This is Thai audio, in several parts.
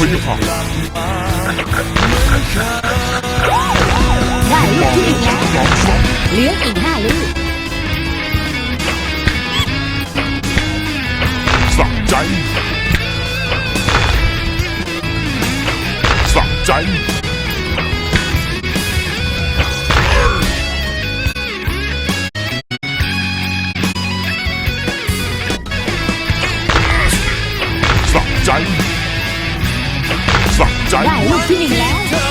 外露之年，零五那年。丧宅。丧宅。来ลาย来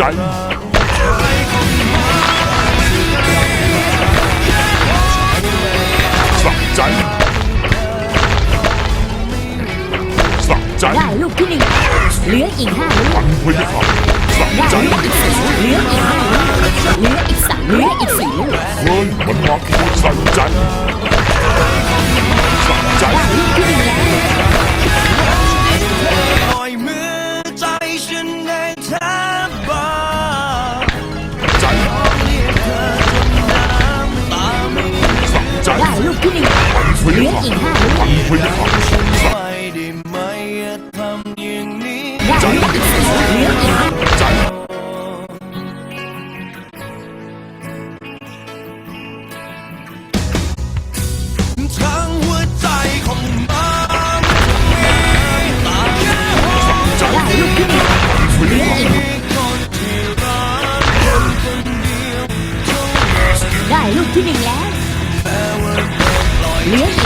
จ สักใจ สักใจได้ลูกที่หนึ่งเหลืออีกห้าลูกฟังพยาครับสักไใจเหลืออีกห้าลูกเหลืออีกสามเหลืออีกสี่ลูกเฮ้ย มันมาขโมสักใจ สักใจ ได้ลูกที่หนึ่งแล้ว อีกห้าลูใจของมันกได้ลูกที่หนึ่งแล้วเลี้ยง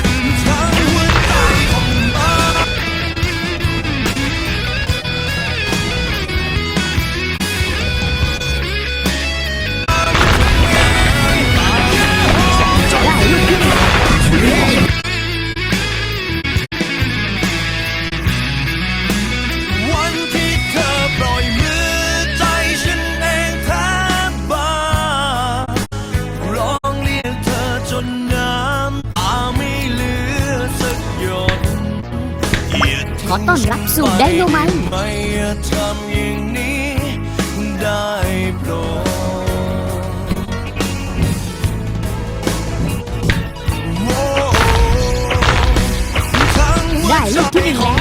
你要吃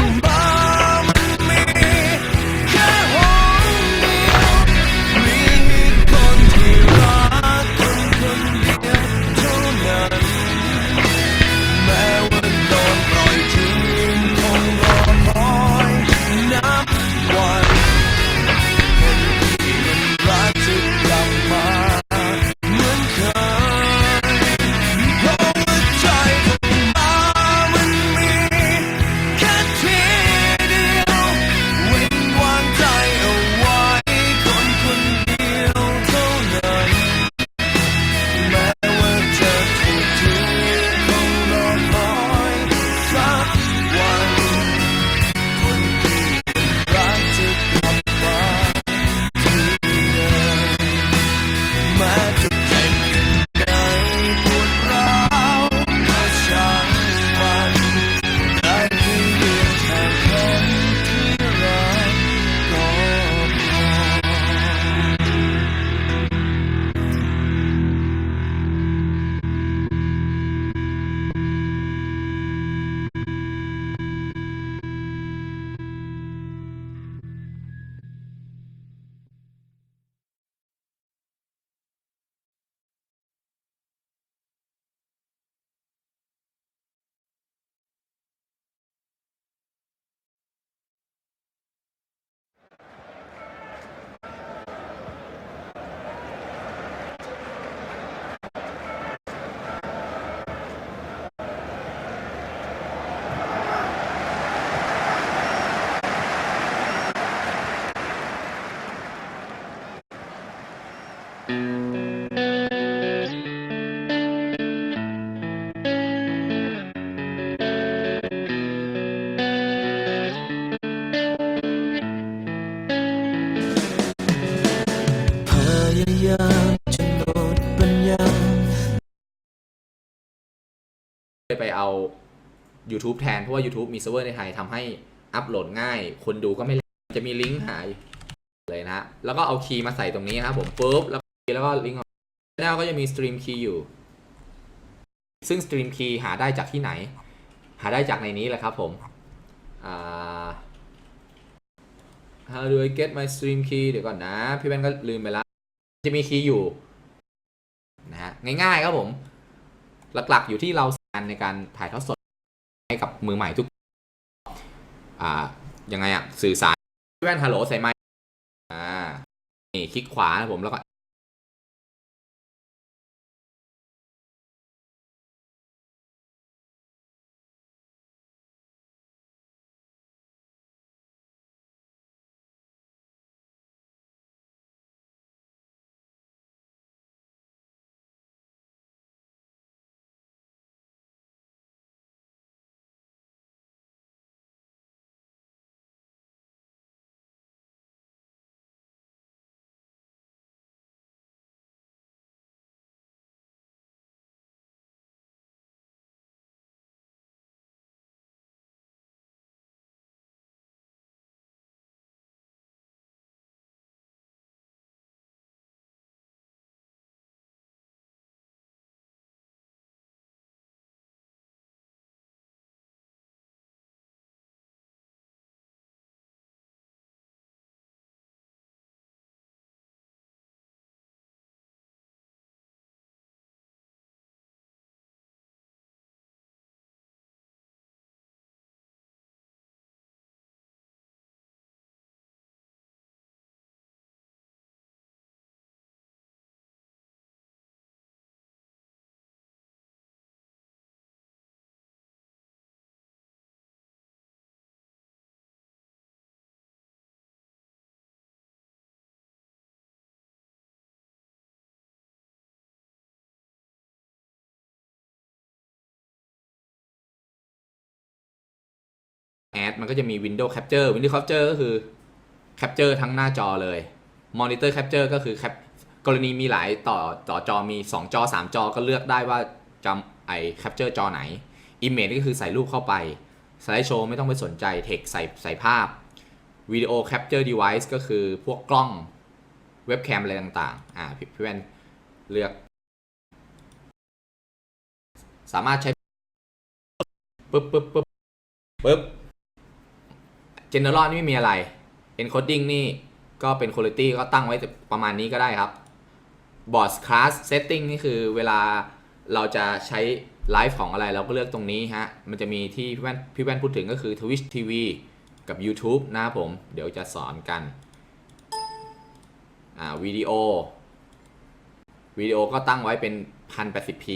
YouTube แทน เพราะว่า YouTube มีเซิร์ฟเวอร์ในไทยทำให้อัปโหลดง่าย คนดูก็ไม่จะมีลิงก์หายเลยนะฮะแล้วก็เอาคีย์มาใส่ตรงนี้นะครับผมปุ๊บแล้วแล้วก็ลิงก์ออกแล้วก็จะมีสตรีมคีย์อยู่ ซึ่งสตรีมคีย์หาได้จากที่ไหน หาได้จากในนี้แหละครับผมอ่า How do I get my stream key เดี๋ยวก่อนนะ พี่แว่นก็ลืมไปแล้ว จะมีคีย์อยู่นะฮะง่ายๆครับผม หลักๆอยู่ที่เราสานในการถ่ายทอดสด มือใหม่ทุกอ่ายังไงอะสื่อสารพี่แว่นฮัลโหลใส่ไมค์อ่านี่คลิกขวานะผมแล้วก็ แอดมันก็จะมี Window Capture Window Capture ก็คือ Capture ทั้งหน้าจอเลย Monitor Capture ก็คือ Cap กรณีมีหลายต่อต่อจอมี 2 จอ 3 จอก็เลือกได้ว่าจำไอ้ Capture จอไหน Image ก็คือใส่รูปเข้าไป Slideshow ไม่ต้องไปสนใจ Text ใส่ใส่ภาพ Video Capture Device ก็คือพวกกล้องเว็บแคมอะไรต่างๆ อ่าพี่พี่แว่นเลือก สามารถใช้ปึ๊บปึ๊บปึ๊บปึ๊บ general นี่ไม่มีอะไร encoding นี่ก็เป็น quality ก็ตั้งไว้ประมาณนี้ก็ได้ครับ board class setting นี่คือเวลาเราจะใช้ไลฟ์ของอะไรเราก็เลือกตรงนี้ฮะ มันจะมีที่พี่แว่นพี่แว่นพูดถึงก็คือ Twitch TV กับ YouTube นะครับผม เดี๋ยวจะสอนกัน อ่าวิดีโอวิดีโอก็ตั้งไว้เป็น 1080p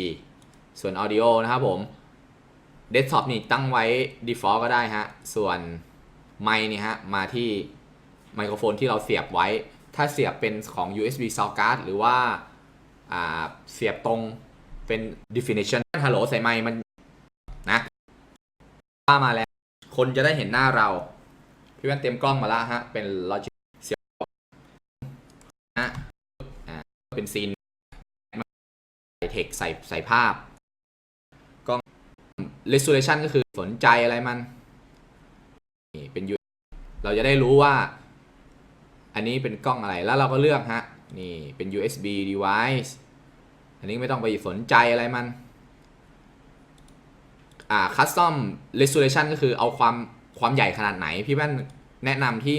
ส่วน audio นะครับผม desktop นี่ตั้งไว้ default ก็ได้ฮะ ส่วน ไมค์นี่ฮะมาที่ไมโครโฟนที่เราเสียบไว้ ถ้าเสียบเป็นของ USB sound card หรือว่าอ่าเสียบตรงเป็น definition ฮัลโหลใส่ไมค์มันนะว่ามาแล้ว คนจะได้เห็นหน้าเรา พี่แว่นเต็มกล้องมาแล้วฮะ เป็น Logic เสียบนะอ่าเป็นซีนใส่เทคใส่ใส่ภาพกล้อง resolution ก็คือสนใจอะไรมัน นี่เป็น U เราจะได้รู้ว่า อันนี้เป็นกล้องอะไรแล้วเราก็เลือกฮะนี่เป็น USB device อันนี้ไม่ต้องไปสนใจอะไรมันอ่า custom resolution ก็คือเอาความความใหญ่ขนาดไหน พี่แว่นแนะนำที่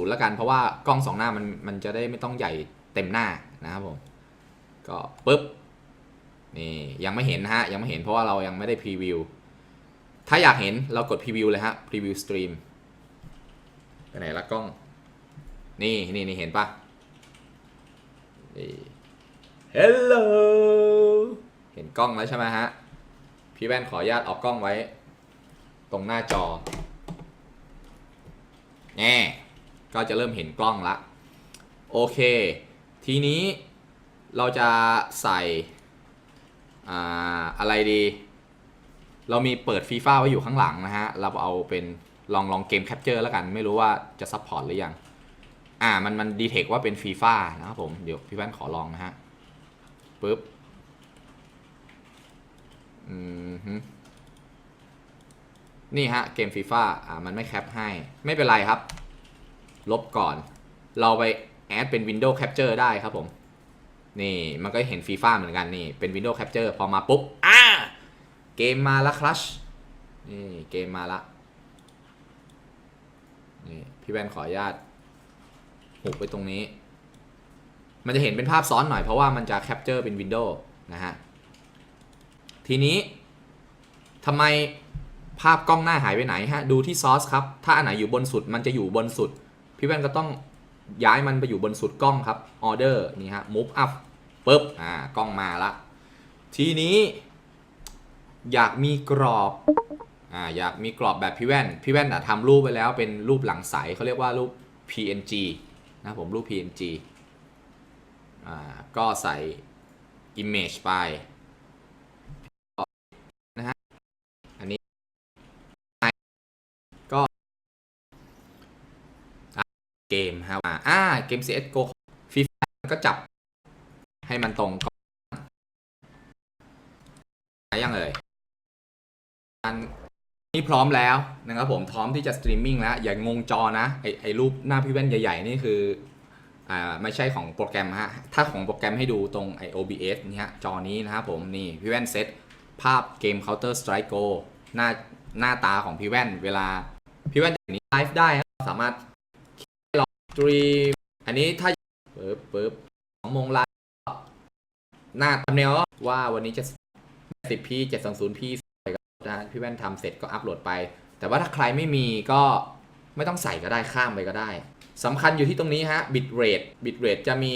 640 แล้วกัน เพราะว่ากล้องสองหน้ามันมันจะได้ไม่ต้องใหญ่เต็มหน้านะครับผม ก็ปุ๊บนี่ยังไม่เห็นนะฮะ ยังไม่เห็นเพราะว่าเรายังไม่ได้พรีวิว ถ้าอยากเห็นเรากดพรีวิวเลยฮะพรีวิวสตรีม ไปไหนละกล้อง นี่นี่นี่เห็นปะนี่ Hello เห็นกล้องแล้วใช่ไหมฮะ พี่แว่นขออนุญาตเออกกล้องไว้ ตรงหน้าจอแน่ก็จะเริ่มเห็นกล้องละ โอเค ทีนี้เราจะใส่อ่าอะไรดี เรามีเปิดฟีฟ่าไว้อยู่ข้างหลังนะฮะ เราเอาเป็น ลองลองเกมแคปเจอร์แล้วกัน ไม่รู้ว่าจะซัพพอร์ตหรือยัง อ่ามันมันดีเทคว่าเป็นฟีฟ่านะครับผม เดี๋ยวพี่แว่นขอลองนะฮะปึ๊บ อืมฮึนี่ฮะ เกมฟีฟ่าอ่า มันไม่แคปให้ ไม่เป็นไรครับ ลบก่อน เราไปแอดเป็น Windows Capture ได้ครับผม นี่มันก็เห็นฟีฟ่าเหมือนกันนี่ เป็น Windows Capture พอมาปุ๊บ อ่า เกมมาละคลัชนี่เกมมาละ นี่พี่แว่นขออนุญาตหุบไปตรงนี้ มันจะเห็นเป็นภาพซ้อนหน่อยเพราะว่ามันจะแคปเจอร์เป็นวินโดว์นะฮะ ทีนี้ทำไมภาพกล้องหน้าหายไปไหนฮะ ดูที่ซอสครับ ถ้าอันไหนอยู่บนสุดมันจะอยู่บนสุด พี่แว่นก็ต้องย้ายมันไปอยู่บนสุดกล้องครับออเดอร์นี่ฮะ move up ปุ๊บอ่ากล้องมาละ ทีนี้ อยากมีกรอบ อ่าอยากมีกรอบแบบพี่แว่น พี่แว่นอะทำรูปไปแล้วเป็นรูปหลังใสเขาเรียกว่ารูป PNG นะผมรูป PNG อ่าก็ใส่ image ไปนะฮะอันนี้ก็เกมครับอ่าเกม CSGO ฟีฟ่าก็จับให้มันตรงก่อนยังเลยอัน นี้พร้อมแล้วนะครับผมพร้อมที่จะสตรีมมิ่งแล้วอย่างงจอนะไอไอรูปหน้าพี่แว่นใหญ่ๆ นี่คืออ่าไม่ใช่ของโปรแกรมฮะถ้าของโปรแกรมให้ดูตรงไอ OBS นี่ฮะจอนี้นะครับผมนี่พี่แว่นเซตภาพเกม Counter Strike Go หน้าหน้าตาของพี่แว่นเวลาพี่แว่นอย่างนี้ไลฟ์ได้ครับสามารถลองสตรีมอันนี้ถ้าปึ๊บปึ๊บสองโมงไลฟ์หน้าทำเนียวว่าวันนี้จะ 10 p 720 p นะพี่แว่นทำเสร็จก็อัปโหลดไป แต่ว่าถ้าใครไม่มีก็ไม่ต้องใส่ก็ได้ข้ามไปก็ได้สำคัญอยู่ที่ตรงนี้ฮะ bit rate bit rate จะมี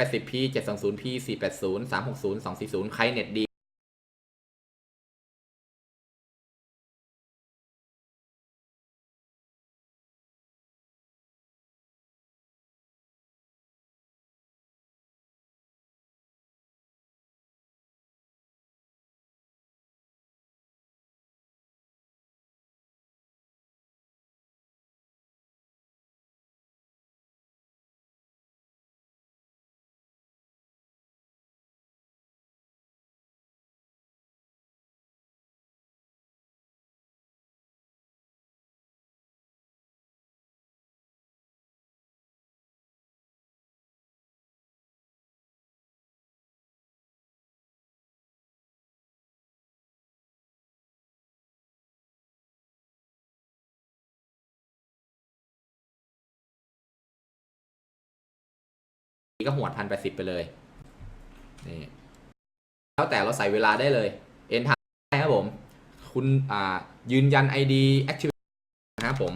พัน80 p 720 p 480 360 240 ใครเน็ตดี ก็หวดพันแปดสิบไปเลยนี่แล้วแต่เราใส่เวลาได้เลย เอ็นทางได้ครับผม คุณอ่ายืนยัน ID Active นะครับผม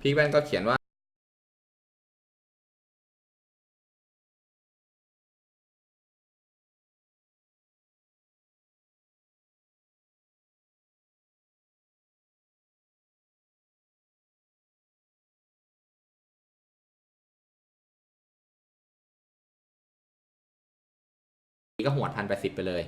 พี่แว่นก็เขียนว่า ก็หวดพันแปดสิบไปเลย